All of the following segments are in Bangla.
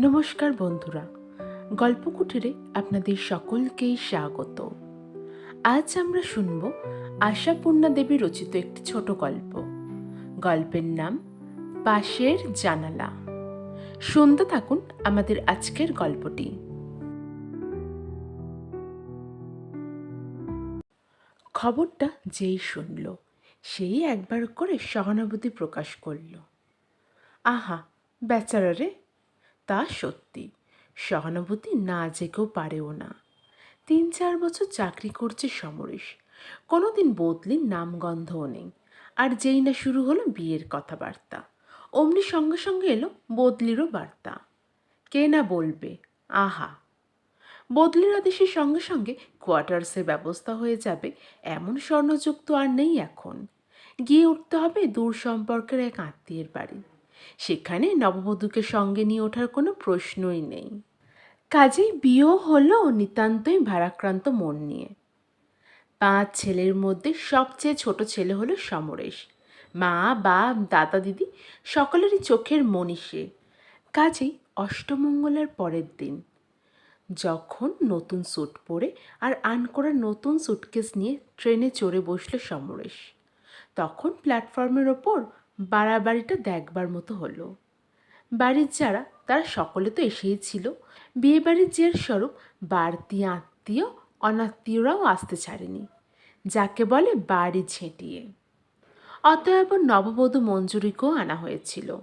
নমস্কার বন্ধুরা, গল্পকুটিরে আপনাদের সকলকেই স্বাগত। আজ আমরা শুনব আশাপূর্ণা দেবী রচিত একটি ছোট গল্প। গল্পের নাম, পাশের জানালা। শুনতে থাকুন আমাদের আজকের গল্পটি। খবরটা যেই শুনল, সেই একবার করে সহানুভূতি প্রকাশ করল। আহা, বেচারা রে! তা সত্যি। সহানুভূতি না জেগেও পারেও না। তিন চার বছর চাকরি করছে সমরেশ। কোনোদিন বদলির নামগন্ধও নেই। আর যেই না শুরু হলো বিয়ের কথাবার্তা। অমনি সঙ্গে সঙ্গে এলো বদলিরও বার্তা। কে না বলবে? আহা! বদলির আদেশের সঙ্গে সঙ্গে কোয়ার্টার্সের ব্যবস্থা হয়ে যাবে এমন স্বর্ণযুক্ত আর নেই এখন। গিয়ে উঠতে হবে দূর সম্পর্কের এক আত্মীয়ের বাড়ি। সেখানে নববধূকে সঙ্গে নিয়ে ওঠার কোনো প্রশ্নই নেই। কাজেই বিয়েও হলো নিতান্তই ভারাক্রান্ত মন নিয়ে। পাঁচ ছেলের মধ্যে সবচেয়ে ছোট ছেলে হলো সমরেশ। মা, বা, দাদা, দিদি সকলেরই চোখের মনীষে। কাজেই অষ্টমঙ্গলের পরের দিন। যখন নতুন স্যুট পরে আর আন করা নতুন স্যুটকেস নিয়ে ট্রেনে চড়ে বসল সমরেশ। তখন প্ল্যাটফর্মের ওপর বাড়াবাড়িটা দেখবার মতো হলো। বাড়ির যারা, তারা সকলে তো এসেই ছিল। বিয়েবাড়ির জের স্বরূপ বাড়তি আত্মীয়, অনাত্মীয়রাও আসতে ছাড়েনি, যাকে বলে বাড়ি ছেঁটিয়ে অতএব নববধূ মঞ্জুরিকেও আনা হয়েছিল।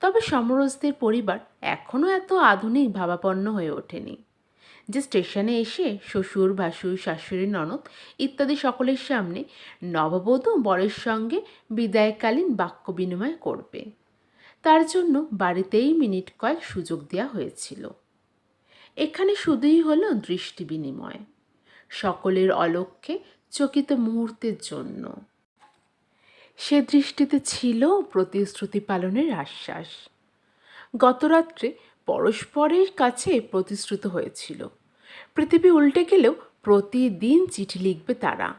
তবে সমরসদের পরিবার এখনও এত আধুনিক ভাবাপন্ন হয়ে ওঠেনি। যে স্টেশনে এসে শ্বশুর, ভাসুর, শাশুড়ি, ননদ ইত্যাদি সকলের সামনে নববধূ বরের সঙ্গে বিদায়কালীন বাক্য বিনিময় করবে। তার জন্য বাড়িতেই মিনিট কয়েক সুযোগ দেওয়া হয়েছিল। এখানে শুধুই হলো দৃষ্টি বিনিময়, সকলের অলক্ষ্যে চকিত মুহূর্তের জন্য। সে দৃষ্টিতে ছিল প্রতিশ্রুতি পালনের আশ্বাস। গতরাত্রে পরস্পরের কাছে প্রতিশ্রুত হয়েছিল। পৃথিবী উল্টে গেলেও প্রতিদিন চিঠি লিখবে তারা।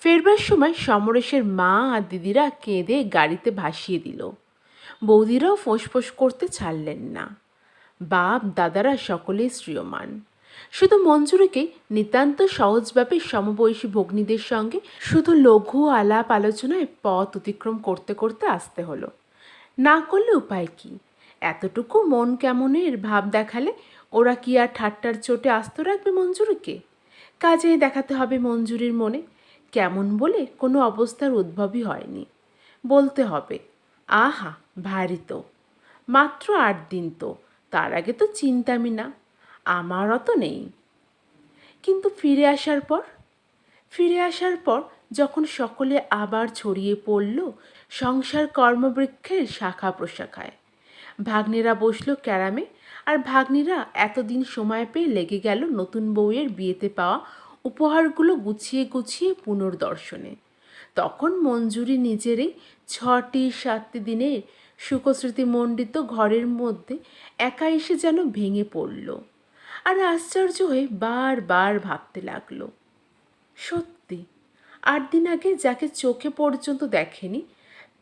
ফেরবার সময় সমরেশের মা আর দিদিরা কেঁদে গাড়িতে ভাসিয়ে দিল। বৌদিরাও ফোঁস করতে ছাড়লেন না। বাপ, দাদারা সকলেই শ্রিয়মান। শুধু মঞ্জুরিকে নিতান্ত সহজভাবে সমবয়সী ভগ্নীদের সঙ্গে শুধু লঘু আলাপ আলোচনায় পথ অতিক্রম করতে করতে আসতে হলো। না করলে উপায় কি? এতটুকু মন কেমনের ভাব দেখালে ওরা কি আর ঠাট্টার চোটে আস্ত রাখবে মঞ্জুরিকে? কাজেই দেখাতে হবে মঞ্জুরির মনে, কেমন বলে কোনো অবস্থার উদ্ভবই হয়নি। বলতে হবে, আহা, ভারী তো। মাত্র আট দিন তো, তার আগে তো চিন্তামি না, আমার অত নেই। কিন্তু ফিরে আসার পর? ফিরে আসার পর যখন সকলে আবার ছড়িয়ে পড়ল সংসার কর্মবৃক্ষের শাখা প্রশাখায়, ভাগ্নেরা বসল ক্যারামে আর ভাগ্নিরা এতদিন সময় পেয়ে লেগে গেল নতুন বউয়ের বিয়েতে পাওয়া উপহারগুলো গুছিয়ে গুছিয়ে পুনর্দর্শনে। তখন মঞ্জুরি নিজেরই ছটি সাতটি দিনের সুখস্মৃতিমণ্ডিত ঘরের মধ্যে একা এসে যেন ভেঙে পড়ল আর আশ্চর্য হয়ে বারবার ভাবতে লাগল, সত্যি আট দিন আগে যাকে চোখে পর্যন্ত দেখেনি,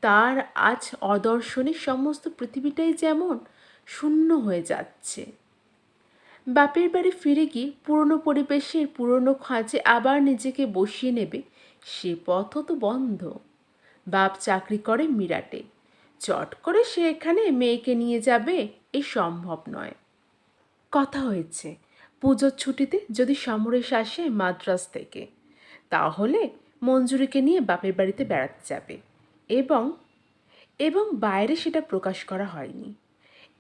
তার আজ অদর্শনে সমস্ত পৃথিবীটাই যেমন শূন্য হয়ে যাচ্ছে। বাপের বাড়ি ফিরে গিয়ে পুরনো পরিবেশের পুরনো খাঁচে আবার নিজেকে বসিয়ে নেবে, সে পথও তো বন্ধ। বাপ চাকরি করে মিরাটে। চট করে সে এখানে মেয়েকে নিয়ে যাবে, এ সম্ভব নয়। কথা হয়েছে, পুজোর ছুটিতে যদি সমরেশ আসে মাদ্রাস থেকে, তাহলে মঞ্জুরিকে নিয়ে বাপের বাড়িতে বেড়াতে যাবে। এবং এবং বাইরে সেটা প্রকাশ করা হয়নি।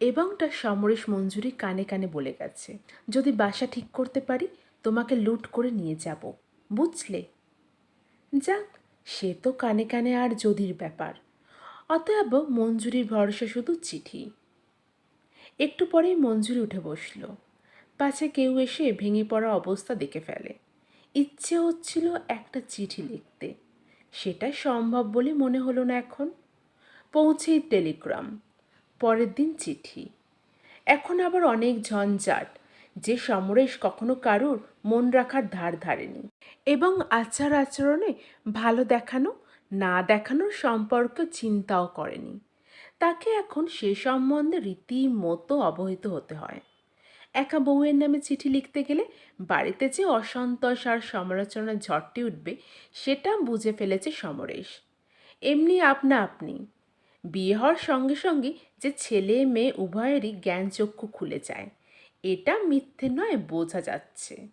এবংটা সমরেশ মঞ্জুরি কানে কানে বলে গেছে, যদি বাসা ঠিক করতে পারি, তোমাকে লুট করে নিয়ে যাব, বুঝলে? যাক, সে তো কানে কানে আর যদির ব্যাপার। অতএব মঞ্জুরির ভরসা শুধু চিঠি। একটু পরেই মঞ্জুরি উঠে বসল। পাছে কেউ এসে ভেঙে পড়া অবস্থা দেখে ফেলে। ইচ্ছে হচ্ছিল একটা চিঠি লিখতে। সেটা সম্ভব বলে মনে হলো না এখন। পৌঁছেই টেলিগ্রাম। পরের দিন চিঠি। এখন আবার অনেক ঝঞ্ঝাট, যে সমরেশ কখনো কারুর মন রাখার ধার ধারেনি এবং আচার আচরণে ভালো দেখানো, না দেখানোর সম্পর্ক চিন্তাও করেনি। তাকে এখন সে সম্বন্ধে রীতিমতো অবহিত হতে হয়। একা বউয়ের নামে চিঠি লিখতে গেলে বাড়িতে যে অসন্তোষ আর সমালোচনার ঝড়টি উঠবে, সেটা বুঝে ফেলেছে সমরেশ। এমনি আপনা আপনি বিয়ে হওয়ার সঙ্গে সঙ্গে যে ছেলে মেয়ে উভয়েরই জ্ঞানচক্ষু খুলে যায়। এটা মিথ্যে নয়, বোঝা যাচ্ছে।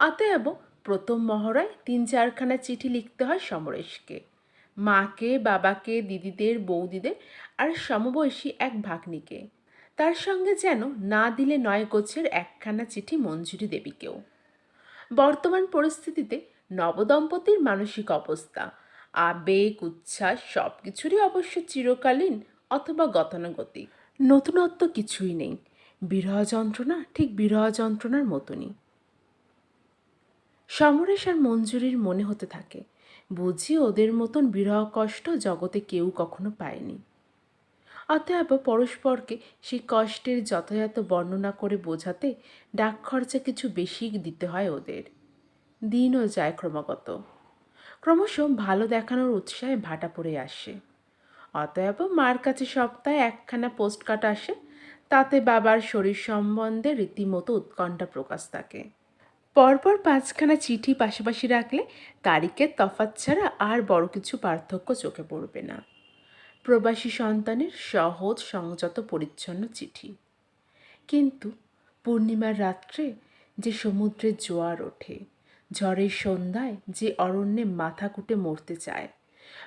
অতএব প্রথম মহড়ায় তিন চারখানা চিঠি লিখতে হয় সমরেশকে। মাকে, বাবাকে, দিদিদের, বৌদিদের আর সমবয়সী এক ভাগ্নিকে। তার সঙ্গে যেন না দিলে নয় গোছের একখানা চিঠি মঞ্জুরি দেবীকেও। বর্তমান পরিস্থিতিতে নবদম্পতির মানসিক অবস্থা আবেগ, উচ্ছ্বাস সব কিছুরই অবশ্য চিরকালীন অথবা গতানুগতিক। নতুনত্ব কিছুই নেই। বিরহ যন্ত্রণা ঠিক বিরহ যন্ত্রণার মতনই। সমরেশ আর মঞ্জুরির মনে হতে থাকে, বুঝি ওদের মতন বিরহ কষ্ট জগতে কেউ কখনো পায়নি। অতএব পরস্পরকে সেই কষ্টের যথাযথ বর্ণনা করে বোঝাতে ডাক খরচা কিছু বেশি দিতে হয় ওদের। দিনও যায় ক্রমাগত। ক্রমশ ভালো দেখানোর উৎসাহে ভাটা পড়ে আসে। অতএব মার কাছে সপ্তাহে একখানা পোস্ট কার্ড আসে, তাতে বাবার শরীর সম্বন্ধে রীতিমতো উৎকণ্ঠা প্রকাশ থাকে। পরপর পাঁচখানা চিঠি পাশাপাশি রাখলে তারিখের তফাৎ ছাড়া আর বড় কিছু পার্থক্য চোখে পড়বে না। প্রবাসী সন্তানের সহজ, সংযত, পরিচ্ছন্ন চিঠি। কিন্তু পূর্ণিমার রাত্রে যে সমুদ্রের জোয়ার ওঠে ঝড়ের সন্ধ্যায় যে অরণ্যে মাথা কুটে মরতে চায়।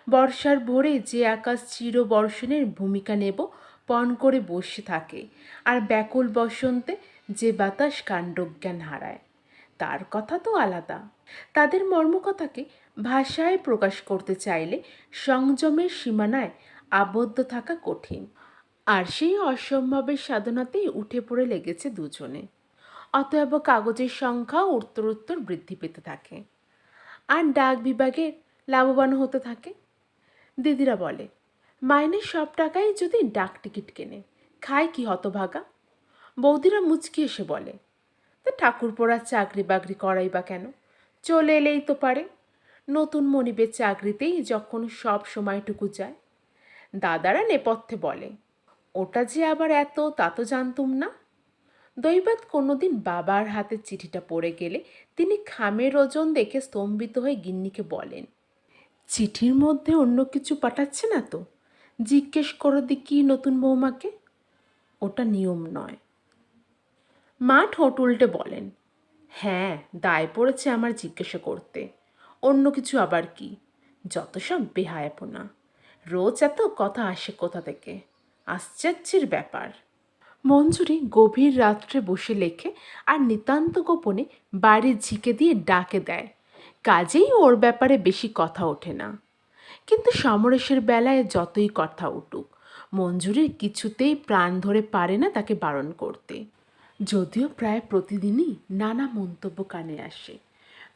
বর্ষার ভোরে যে আকাশ চির বর্ষণের ভূমিকা নেব, পণ করে বসে থাকে আর ব্যাকুল বসন্তে যে বাতাস কাণ্ডজ্ঞান হারায়। তার কথা তো আলাদা। তাদের মর্মকথাকে ভাষায় প্রকাশ করতে চাইলে সংযমের সীমানায় আবদ্ধ থাকা কঠিন। আর সেই অসম্ভবের সাধনাতেই উঠে পড়ে লেগেছে দুজনে। অতএব কাগজের সংখ্যা উত্তরোত্তর বৃদ্ধি পেতে থাকে। আর ডাক বিভাগে লাভবান হতে থাকে। দিদিরা বলে, মাইনের সব টাকাই যদি ডাক টিকিট কেনে, খায় কি হতভাগা? বৌদিরা মুচকি এসে বলে, তা ঠাকুর পড়ার চাকরি বাকরি করাই বা কেন? চলে এলেই তো পারে। নতুন মনিবের চাকরিতেই যখন সব সময়টুকু যায়। দাদারা নেপথ্যে বলে, ওটা যে আবার এত তা তো জানতুম না। দৈবাত কোনোদিন বাবার হাতে চিঠিটা পড়ে গেলে তিনি খামের ওজন দেখে স্তম্ভিত হয়ে গিন্নিকে বলেন, চিঠির মধ্যে অন্য কিছু পাঠাচ্ছে না তো? জিজ্ঞেস করো দেখি নতুন বৌমাকে? ওটা নিয়ম নয়। মা ঠোঁট উল্টে বলেন হ্যাঁ দায় পড়েছে আমার জিজ্ঞাসা করতে। অন্য কিছু আবার কি? যত সব বেহায়াপনা। রোজ এত কথা আসে কোথা থেকে? আশ্চর্যের ব্যাপার। মঞ্জুরি গভীর রাত্রে বসে লেখে আর নিতান্ত গোপনে বাড়ি ঝিকে দিয়ে ডাকে দেয়। কাজেই ওর ব্যাপারে বেশি কথা ওঠে না। কিন্তু সমরেশের বেলায় যতই কথা উঠুক, মঞ্জুরির কিছুতেই প্রাণ ধরে পারে না তাকে বারণ করতে। যদিও প্রায় প্রতিদিনই নানা মন্তব্য কানে আসে,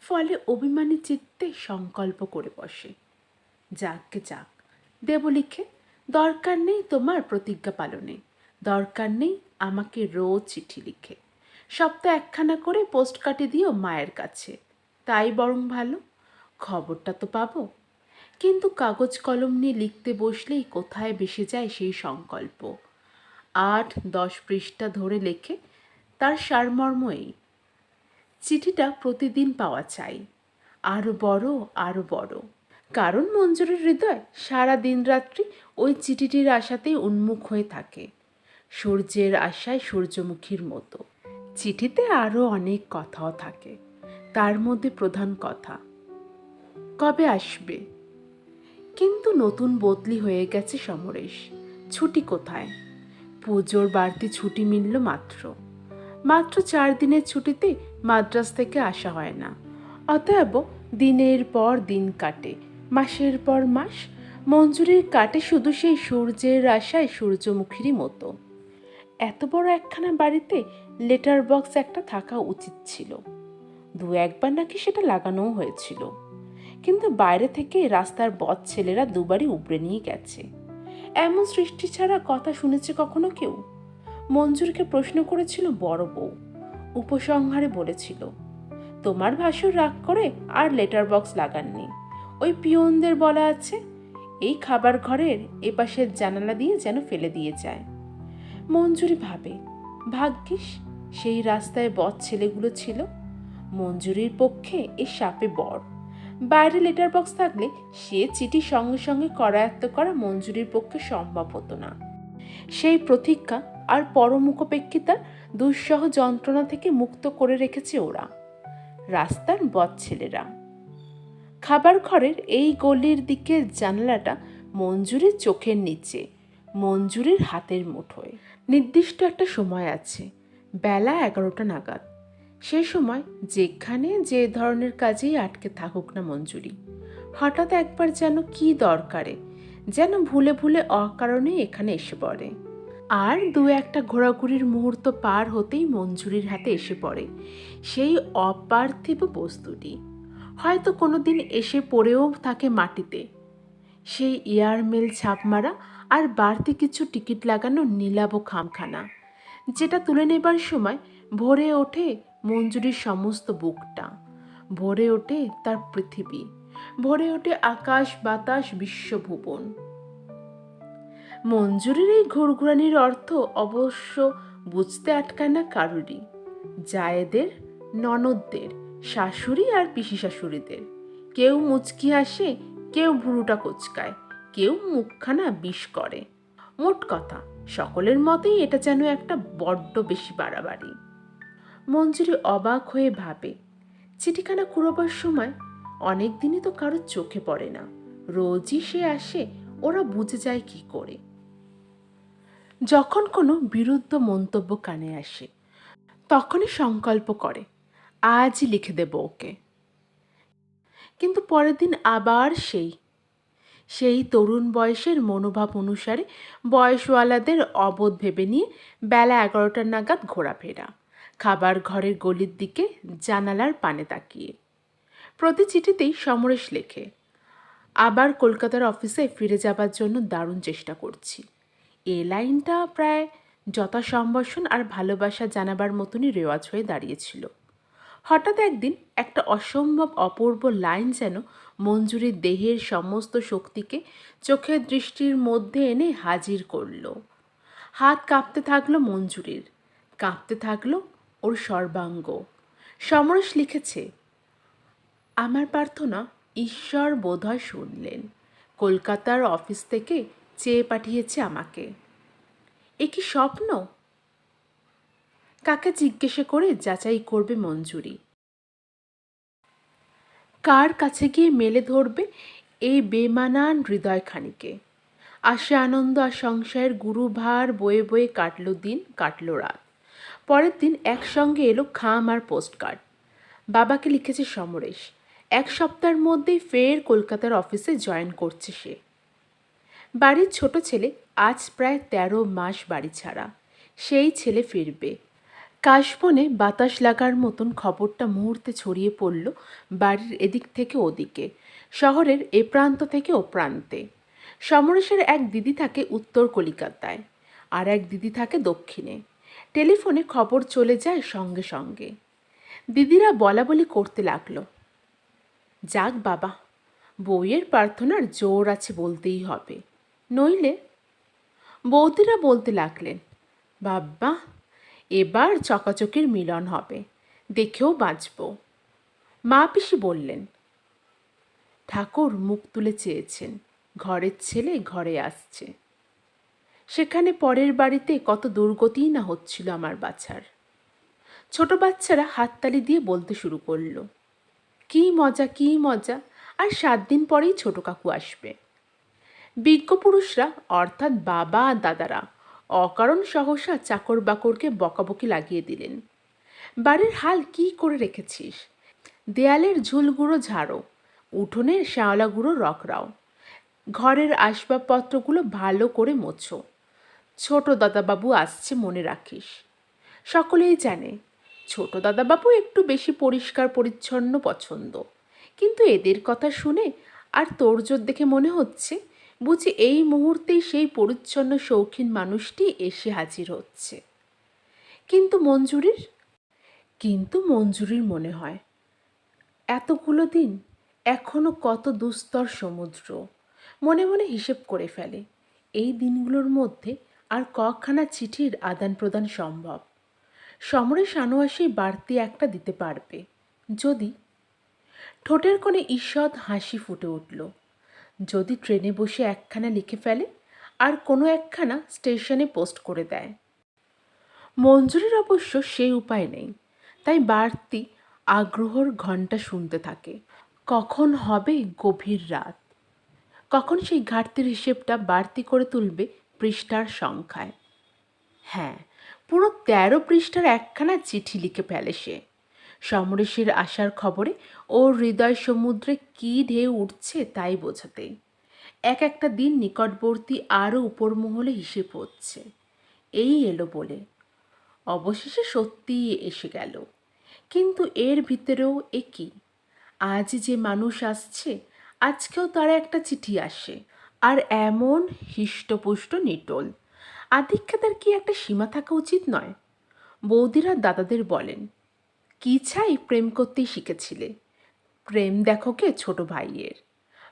ফলে অভিমানী চিত্তে সংকল্প করে বসে। যাককে যাক দেব লিখে দরকার নেই তোমার প্রতিজ্ঞা পালনে। দরকার নেই আমাকে রোজ চিঠি লিখে। সপ্তাহে একখানা করে পোস্ট কাটে দিও মায়ের কাছে। তাই বরং ভালো, খবরটা তো পাবো। কিন্তু কাগজ কলম নিয়ে লিখতে বসলেই কোথায় বেসে যায় সেই সংকল্প? আট, দশ পৃষ্ঠা ধরে লেখে তার সারমর্ম এই। চিঠিটা প্রতিদিন পাওয়া চাই। আরও বড় আরও বড়। কারণ মঞ্জুরের হৃদয় সারা দিন রাত্রি ওই চিঠিটির আশাতেই উন্মুখ হয়ে থাকে। সূর্যের আশায় সূর্যমুখীর মতো। চিঠিতে আরও অনেক কথাও থাকে। তার মধ্যে প্রধান কথা, কবে আসবে? কিন্তু নতুন বদলি হয়ে গেছে সমরেশ। ছুটি কোথায়? পুজোর বাড়তি ছুটি মিলল মাত্র। মাত্র চার দিনের ছুটিতে মাদ্রাস থেকে আসা হয় না। অতএব দিনের পর দিন কাটে, মাসের পর মাস। মঞ্জুরির কাটে শুধু সেই সূর্যের আশায় সূর্যমুখীরই মতো। এত বড় একখানা বাড়িতে লেটার বক্স একটা থাকা উচিত ছিল। দু একবার নাকি সেটা লাগানোও হয়েছিল। কিন্তু বাইরে থেকে রাস্তার বদ ছেলেরা দুবারই উবড়ে নিয়ে গেছে। এমন সৃষ্টি ছাড়া কথা শুনেছে কখনো কেউ? মঞ্জুরকে প্রশ্ন করেছিল বড় বউ। উপসংহারে বলেছিল, তোমার ভাসুর রাগ করে আর লেটার বক্স লাগাননি। ওই পিয়নদের বলা আছে, এই খাবার ঘরের এপাশের জানালা দিয়ে যেন ফেলে দিয়ে যায়। মঞ্জুরি ভাবে। ভাগ্যিস সেই রাস্তায় বদ ছেলেগুলো ছিল। মঞ্জুরির পক্ষে এ সাপে বর। বাইরে লেটার বক্স থাকলে সে চিঠি সঙ্গে সঙ্গে করায়ত্ত করা মঞ্জুরির পক্ষে সম্ভব হতো না। সেই প্রতীক্ষা আর পরমুখপেক্ষিতার দুঃসহ যন্ত্রণা থেকে মুক্ত করে রেখেছে ওরা। রাস্তার বদ ছেলেরা। খাবার ঘরের এই গলির দিকের জানলাটা মঞ্জুরির চোখের নিচে, মঞ্জুরির হাতের মুঠোয়। নির্দিষ্ট একটা সময় আছে, বেলা এগারোটা নাগাদ। সে সময় যেখানে যে ধরনের কাজেই আটকে থাকুক না মঞ্জুরি। হঠাৎ একবার যেন কি দরকারে, যেন ভুলে ভুলে অকারণে এখানে এসে পড়ে। আর দু একটা ঘোরাঘুরির মুহূর্ত পার হতেই মঞ্জুরির হাতে এসে পড়ে সেই অপার্থিব বস্তুটি। হয়তো কোনো দিন এসে পড়েও থাকে মাটিতে। সেই ইয়ারমেল ছাপ মারা আর বাড়তি কিছু টিকিট লাগানো নীলাভ খামখানা, যেটা তুলে নেবার সময় ভরে ওঠে মঞ্জুরির সমস্ত বুকটা। ভরে ওঠে তার পৃথিবী, ভরে ওঠে আকাশ, বাতাস বিশ্বভুবন মঞ্জুরির এই ঘুরঘুরানির অর্থ অবশ্য বুঝতে আটকায় না কারুরই, জায়েদের, ননদদের, শাশুড়ি আর পিসি শাশুড়িদের কেউ মুচকি আসে কেউ ভুরুটা কোচকায়। কেউ মুখখানা বিষ করে। মোট কথা, সকলের মতেই এটা যেন একটা বড্ড বেশি বাড়াবাড়ি। মঞ্জুরি অবাক হয়ে ভাবে, চিঠিখানা কুড়োবার সময় অনেক দিনই তো কারোর চোখে পড়ে না। রোজই সে আসে, ওরা বুঝে যায় কি করে? যখন কোনো বিরুদ্ধ মন্তব্য কানে আসে, তখনই সংকল্প করে, আজই লিখে দেব ওকে। কিন্তু পরের দিন আবার সেই সেই তরুণ বয়সের মনোভাব অনুসারে বয়সওয়ালাদের অবোধ ভেবে নিয়ে বেলা এগারোটার নাগাদ ঘোরাফেরা। খাবার ঘরের গলির দিকে জানালার পানে তাকিয়ে। প্রতি চিঠিতেই সমরেশ লেখে, আবার কলকাতার অফিসে ফিরে যাবার জন্য দারুণ চেষ্টা করছি। এ লাইনটা প্রায় যথাসম্ভাষণ আর ভালোবাসা জানাবার মতনই রেওয়াজ হয়ে দাঁড়িয়েছিল। হঠাৎ একদিন একটা অসম্ভব অপূর্ব লাইন যেন মঞ্জুরির দেহের সমস্ত শক্তিকে চোখের দৃষ্টির মধ্যে এনে হাজির করল। হাত কাঁপতে থাকল মঞ্জুরির, কাঁপতে থাকল ওর সর্বাঙ্গ। সমরেশ লিখেছে, আমার প্রার্থনা ঈশ্বর বোধহয় শুনলেন। কলকাতার অফিস থেকে চেয়ে পাঠিয়েছে আমাকে। এ কি স্বপ্ন? কাকে জিজ্ঞেসে করে যাচাই করবে মঞ্জুরি? কার কাছে গিয়ে মেলে ধরবে এই বেমানান হৃদয়খানিকে? আশা আনন্দ আর সংশয়ের গুরুভার বয়ে বয়ে কাটলো দিন, কাটলো রাত। পরের দিন একসঙ্গে এলো খাম আর পোস্টকার্ড। বাবাকে লিখেছে সমরেশ। এক সপ্তাহের মধ্যেই ফের কলকাতার অফিসে জয়েন করছে সে। বাড়ির ছোট ছেলে আজ প্রায় তেরো মাস বাড়ি ছাড়া। সেই ছেলে ফিরবে। কাশবনে বাতাস লাগার মতন খবরটা মুহূর্তে ছড়িয়ে পড়ল বাড়ির এদিক থেকে ওদিকে, শহরের এ প্রান্ত থেকে ও প্রান্তে। সমরেশের এক দিদি থাকে উত্তর কলিকাতায় আর এক দিদি থাকে দক্ষিণে। টেলিফোনে খবর চলে যায় সঙ্গে সঙ্গে। দিদিরা বলা বলি করতে লাগল, যাক বাবা বউয়ের প্রার্থনার জোর আছে বলতেই হবে। নইলে বৌদিরা বলতে লাগলেন, বাব্বা এবার চকাচকির মিলন হবে। দেখেও বাঁচব। মা পিসি বললেন, ঠাকুর মুখ তুলে চেয়েছেন, ঘরের ছেলে ঘরে আসছে। সেখানে পরের বাড়িতে কত দুর্গতিই না হচ্ছিল আমার বাছার। ছোট বাচ্চারা হাততালি দিয়ে বলতে শুরু করল, কী মজা কী মজা, আর সাত দিন পরেই ছোট কাকু আসবে। বিজ্ঞ পুরুষরা, অর্থাৎ বাবা দাদারা অকারণ সহসা চাকর বাকরকে বকাবকি লাগিয়ে দিলেন। বাড়ির হাল কি করে রেখেছিস? দেয়ালের ঝুলগুঁড়ো ঝাড়ো, উঠোনের শ্যাওলাগুঁড়ো রকরাও, ঘরের আসবাবপত্রগুলো ভালো করে মোছো। ছোট দাদাবাবু আসছে মনে রাখিস। সকলেই জানে, ছোট দাদাবাবু একটু বেশি পরিষ্কার পরিচ্ছন্ন পছন্দ। কিন্তু এদের কথা শুনে আর তোরজোর দেখে মনে হচ্ছে বুঝি এই মুহূর্তেই সেই পরিচ্ছন্ন শৌখিন মানুষটি এসে হাজির হচ্ছে। কিন্তু মঞ্জুরির? কিন্তু মঞ্জুরির মনে হয়, এতগুলো দিন এখনও কত দুস্তর সমুদ্র, মনে মনে হিসেব করে ফেলে, এই দিনগুলোর মধ্যে আর কখানা চিঠির আদান প্রদান সম্ভব। সমরে আনোয়াসী বাড়তি একটা দিতে পারবে, যদি ঠোঁটের কোণে ঈষৎ হাসি ফুটে উঠল। যদি ট্রেনে বসে একখানা লিখে ফেলে, আর কোনো একখানা স্টেশনে পোস্ট করে দেয়। মঞ্জুরির অবশ্য সেই উপায় নেই। তাই বাড়তি আগ্রহর ঘণ্টা শুনতে থাকে। কখন হবে গভীর রাত? কখন সেই ঘাটতির হিসেবটা বাড়তি করে তুলবে পৃষ্ঠার সংখ্যায়? হ্যাঁ পুরো তেরো পৃষ্ঠার একখানা চিঠি লিখে ফেলে সে। সমরেশের আসার খবরে ওর হৃদয় সমুদ্রে কী ঢেউ উঠছে তাই বোঝাতে। এক একটা দিন নিকটবর্তী আরও উপর মহলে হিসেব হচ্ছে। এই এলো বলে। অবশেষে সত্যিই এসে গেল। কিন্তু এর ভিতরেও এ কি? আজ যে মানুষ আসছে, আজকেও তার একটা চিঠি আসে, আর এমন হিষ্টপুষ্ট নিটোল। আধিক্যতার কি একটা সীমা থাকা উচিত নয়? বৌদিরা দাদাদের বলেন কি চাই প্রেম করতেই শিখেছিলে? প্রেম দেখো কে ছোট ভাইয়ের।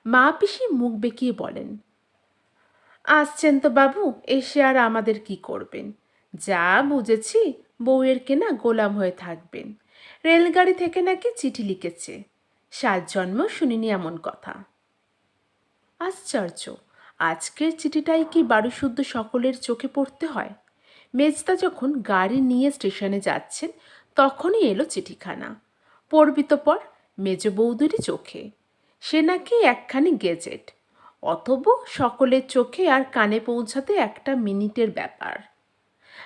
মা পিসি মুখ বেঁকিয়ে বলেন, আসছেন তো বাবু, এসে আর আমাদের কি করবেন? যা বুঝেছি, বউয়ের কেনা গোলাম হয়ে থাকবেন। রেলগাড়ি থেকে নাকি চিঠি লিখেছে। সাত জন্ম শুনিনি এমন কথা। আশ্চর্য! আজকের চিঠিটাই কি বাড়িশুদ্ধ সকলের চোখে পড়তে হয়? মেজদা যখন গাড়ি নিয়ে স্টেশনে যাচ্ছেন তখনই এলো চিঠিখানা। পড়বি তো পর, মেজ বৌদুরি চোখে। সে নাকি একখানি গেজেট। অথব সকলের চোখে আর কানে পৌঁছাতে একটা মিনিটের ব্যাপার।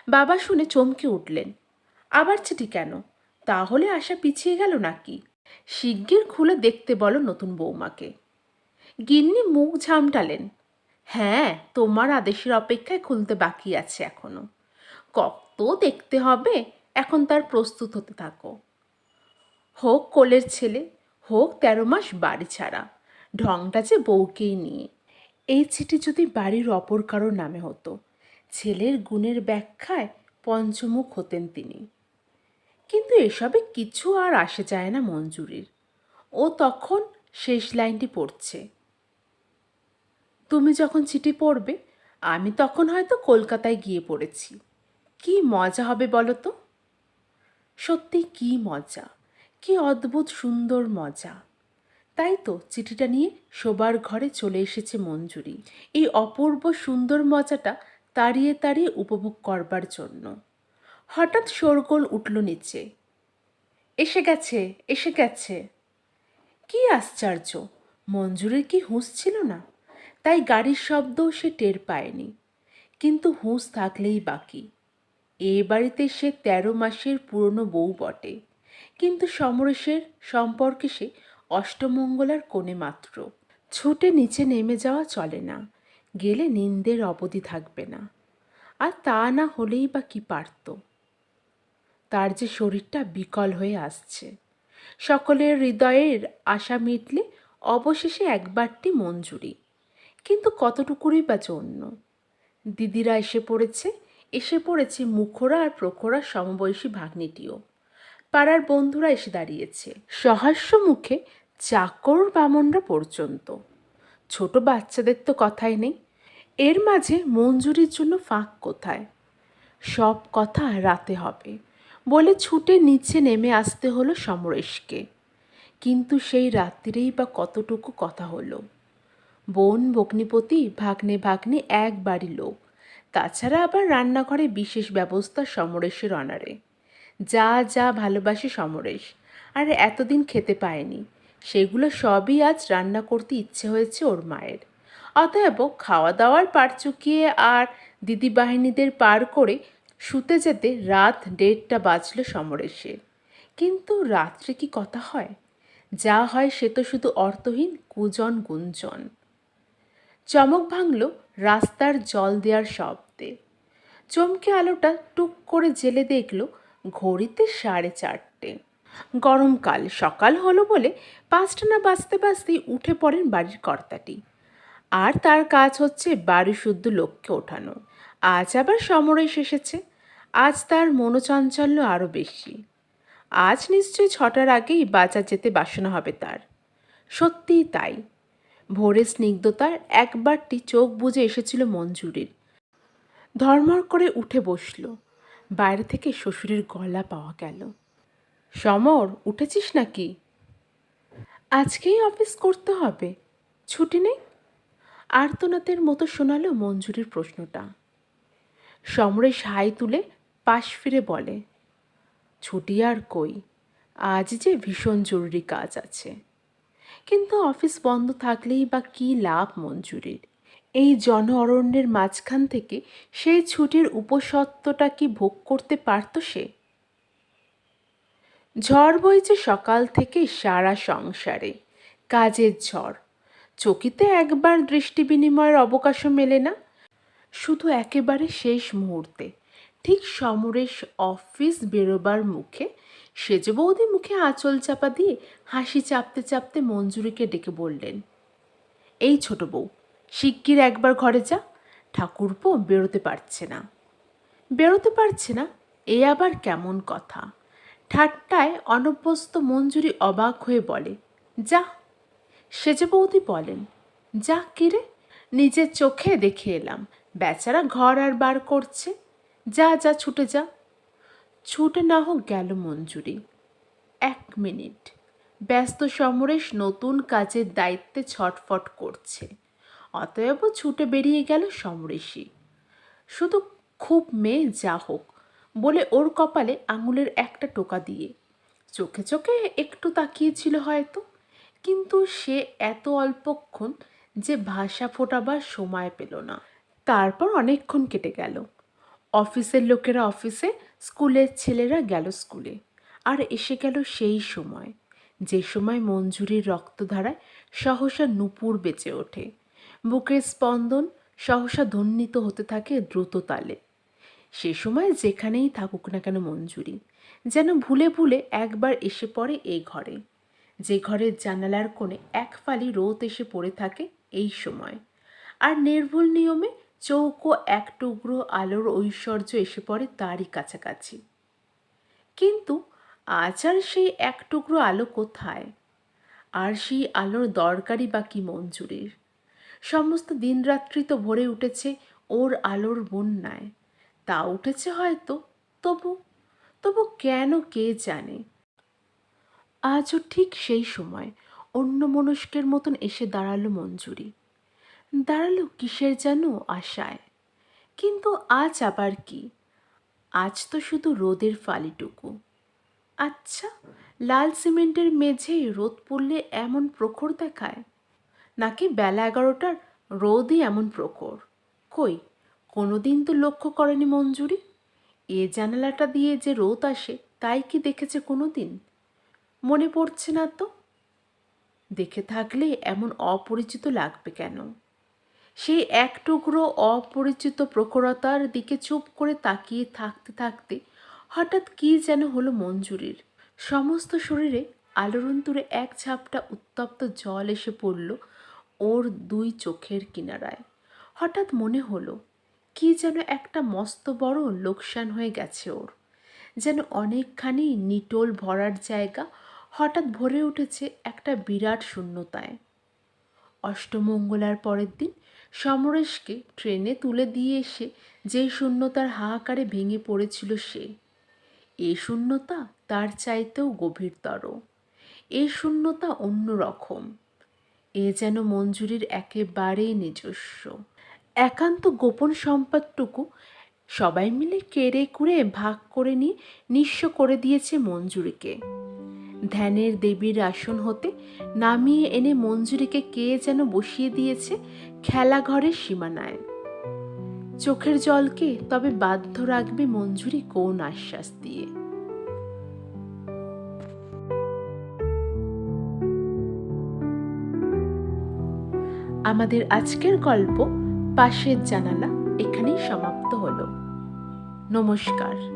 বাবা শুনে চমকে উঠলেন। আবার চিঠি কেন? তাহলে আশা পিছিয়ে গেল নাকি? শিগগির খুলে দেখতে বলো নতুন বৌমাকে। গিন্নি মুখ ঝামটালেন। হ্যাঁ তোমার আদেশের অপেক্ষায় খুলতে বাকি আছে এখনও। কত দেখতে হবে? এখন তার প্রস্তুত হতে থাকো। হোক কোলের ছেলে, হোক তেরো মাস বাড়ি ছাড়া, ঢংটা যে বউকেই নিয়ে। এই চিঠি যদি বাড়ির অপর কারোর নামে হতো, ছেলের গুণের ব্যাখ্যায় পঞ্চমুখ হতেন তিনি। কিন্তু এসবে কিছু আর আসে যায় না মঞ্জুরির। ও তখন শেষ লাইনটি পড়ছে। তুমি যখন চিঠি পড়বে, আমি তখন হয়তো কলকাতায় গিয়ে পড়েছি। কি মজা হবে বলো তো? সত্যি কি মজা, কি অদ্ভুত সুন্দর মজা। তাই তো চিঠিটা নিয়ে শোবার ঘরে চলে এসেছে মঞ্জুরি। এই অপূর্ব সুন্দর মজাটা তাড়িয়ে তাড়িয়ে উপভোগ করবার জন্য। হঠাৎ শোরগোল উঠল নিচে। এসে গেছে এসে গেছে। কি আশ্চর্য, মঞ্জুরির কি হুঁশ ছিল না? তাই গাড়ির শব্দও সে টের পায়নি। কিন্তু হুঁশ থাকলেই বাকি। এ বাড়িতে সে তেরো মাসের পুরনো বউ বটে। কিন্তু সমরেশের সম্পর্কে সে অষ্টমঙ্গলার কোণে মাত্র। ছুটে নিচে নেমে যাওয়া চলে না, গেলে নিন্দের অবধি থাকবে না। আর তা না হলেই বা কি পারত? তার যে শরীরটা বিকল হয়ে আসছে। সকলের হৃদয়ের আশা মিটলে অবশেষে একবারটি মঞ্জুরি। কিন্তু কতটুকুরই বা জন্য? দিদিরা এসে পড়েছে এসে পড়েছে মুখরা আর প্রখরা সমবয়সী ভাগ্নিটিও। পাড়ার বন্ধুরা এসে দাঁড়িয়েছে। সহাস্য মুখে চাকর বামনরা পর্যন্ত। ছোট বাচ্চাদের তো কথাই নেই। এর মাঝে মঞ্জুরির জন্য ফাঁক কোথায়? সব কথা রাতে হবে বলে ছুটে নিচে নেমে আসতে হলো সমরেশকে। কিন্তু সেই রাত্রিরেই বা কতটুকু কথা হলো? বোন বগ্নিপতি ভাগ্নে ভাগ্নে, এক বাড়ি লোক। তাছাড়া আবার রান্নাঘরে বিশেষ ব্যবস্থা সমরেশের অনারে যা যা ভালোবাসে সমরেশ, আর এতদিন খেতে পায়নি। সেগুলো সবই আজ রান্না করতে ইচ্ছে হয়েছে ওর মায়ের। অতএব খাওয়া দাওয়ার পার চুকিয়ে আর দিদি বাহিনীদের পার করে শুতে যেতে রাত দেড়টা বাজলো সমরেশের কিন্তু রাত্রে কি কথা হয়? যা হয় সে তো শুধু অর্থহীন কুজন গুঞ্জন চমক ভাঙল রাস্তার জল দেওয়ার শব্দে চমকে আলোটা টুক করে জেলে দেখল ঘড়িতে সাড়ে চারটে। গরমকাল, সকাল হলো বলে পাঁচটা না বাজতে বাজতেই উঠে পড়েন বাড়ির কর্তাটি। আর তার কাজ হচ্ছে বাড়ি শুদ্ধ লোককে ওঠানো। আজ আবার সমরেশ এসেছে। আজ তার মনোচাঞ্চল্য আরও বেশি। আজ নিশ্চয়ই ছটার আগেই বাজার যেতে বাসনা হবে তার। সত্যিই তাই। ভোরের স্নিগ্ধতার একবারটি চোখ বুজে এসেছিল মঞ্জুরির। ধর্মর করে উঠে বসল। বাইরে থেকে শ্বশুরের গলা পাওয়া গেল। সমর, উঠেছিস নাকি? আজকেই অফিস করতে হবে। ছুটি নেই? আর্তনাদের মতো শোনালো মঞ্জুরির প্রশ্নটা। সমরে সাই তুলে পাশ ফিরে বলে, ছুটি আর কই? আজ যে ভীষণ জরুরি কাজ আছে। কিন্তু অফিস বন্ধ থাকলেই বা কী লাভ মঞ্জুরির? এই জন অরণ্যের মাঝখান থেকে সেই ছুটির উপসত্ত্বটা কি ভোগ করতে পারত সে? ঝড় বইছে সকাল থেকে সারা সংসারে, কাজের ঝড়। চকিতে একবার দৃষ্টি বিনিময়ের অবকাশও মেলে না। শুধু একেবারে শেষ মুহূর্তে, ঠিক সমরেশ অফিস বেরোবার মুখে, সেজ বৌদি মুখে আঁচল চাপা দিয়ে হাসি চাপতে চাপতে মঞ্জুরিকে ডেকে বললেন, এই ছোট বউ শিগগির একবার ঘরে যা। ঠাকুরপো বেরোতে পারছে না। বেরোতে পারছে না, এ আবার কেমন কথা? ঠাট্টায় অনভ্যস্ত মঞ্জুরি অবাক হয়ে বলে, যা। সেজে বৌদি বলেন, যা কিরে নিজের চোখে দেখে এলাম। বেচারা ঘর আর বার করছে। যা যা, ছুটে যা। ছুটে না হোক গেল মঞ্জুরি। এক মিনিট। ব্যস্ত সমরেশ নতুন কাজের দায়িত্বে ছটফট করছে। অতএব ছুটে বেরিয়ে গেল সমরেশই শুধু খুব মেয়ে যা হোক বলে ওর কপালে আঙুলের একটা টোকা দিয়ে। চোখে চোখে একটু তাকিয়েছিল হয়তো, কিন্তু সে এত অল্পক্ষণ যে ভাষা ফোটাবার সময় পেল না। তারপর অনেকক্ষণ কেটে গেল। অফিসের লোকেরা অফিসে, স্কুলের ছেলেরা গেল স্কুলে, আর এসে গেল সেই সময়। যে সময় মঞ্জুরির রক্তধারায় সহসা নুপুর বেঁচে ওঠে। বুকের স্পন্দন সহসা ধ্বনিত হতে থাকে দ্রুত তালে সে সময় যেখানেই থাকুক না কেন মঞ্জুরি, যেন ভুলে ভুলে একবার এসে পড়ে এই ঘরে। যে ঘরের জানালার কোণে এক ফালি রোদ এসে পড়ে থাকে এই সময়। আর নির্ভুল নিয়মে চৌকো এক টুকরো আলোর ঐশ্বর্য এসে পড়ে তারই কাছাকাছি। কিন্তু আজ আর সেই এক টুকরো আলো কোথায়? আর সেই আলোর দরকারই বা কি মঞ্জুরির? সমস্ত দিনরাত্রি তো ভরে উঠেছে ওর আলোর বন্যায়। তা উঠেছে হয়তো, তবু তবু কেন কে জানে? আজও ঠিক সেই সময় অন্য মনস্কের মতন এসে দাঁড়াল মঞ্জুরি। দাঁড়াল কিসের যেন আশায়? কিন্তু আজ আবার কি? আজ তো শুধু রোদের ফালিটুকু। আচ্ছা লাল সিমেন্টের মেঝেই রোদ পড়লে এমন প্রখর দেখায়? নাকি বেলা এগারোটার রোদই এমন প্রখর? কই কোনো দিন তো লক্ষ্য করেনি মঞ্জুরি? এ জানালাটা দিয়ে যে রোদ আসে, তাই কি দেখেছে কোনো দিন মনে পড়ছে না তো। দেখে থাকলে এমন অপরিচিত লাগবে কেন? সেই এক টুকরো অপরিচিত প্রখরতার দিকে চুপ করে তাকিয়ে থাকতে থাকতে হঠাৎ কি যেন হলো মঞ্জুরির। সমস্ত শরীরে আলোড়ন্তরে এক ঝাপটা উত্তপ্ত জল এসে পড়ল ওর দুই চোখের কিনারায়। হঠাৎ মনে হলো, কি যেন একটা মস্ত বড় লোকসান হয়ে গেছে ওর। যেন অনেকখানি নিটোল ভরার জায়গা হঠাৎ ভরে উঠেছে একটা বিরাট শূন্যতায়। অষ্টমঙ্গলার পরের দিন সমরেশকে ট্রেনে তুলে দিয়ে এসে যে শূন্যতার হাহাকারে ভেঙে পড়েছিল সে। এ শূন্যতা তার চাইতেও গভীরতর। এ শূন্যতা অন্য রকম এ যেন মঞ্জুরির একেবারেই নিজস্ব। একান্ত গোপন সম্পদটুকু সবাই মিলে কেড়ে কুড়ে ভাগ করে নিয়ে নিঃস্ব করে দিয়েছে মঞ্জুরিকে। ধ্যানের দেবীর আসন হতে নামিয়ে এনে মঞ্জুরিকে কে যেন বসিয়ে দিয়েছে খেলাঘরের সীমানায়। চোখের জলকে তবে বাধ্য রাখবে মঞ্জুরি কোন আশ্বাস দিয়ে। আমাদের আজকের গল্প পাশের জানালা এখানেই সমাপ্ত হলো। নমস্কার।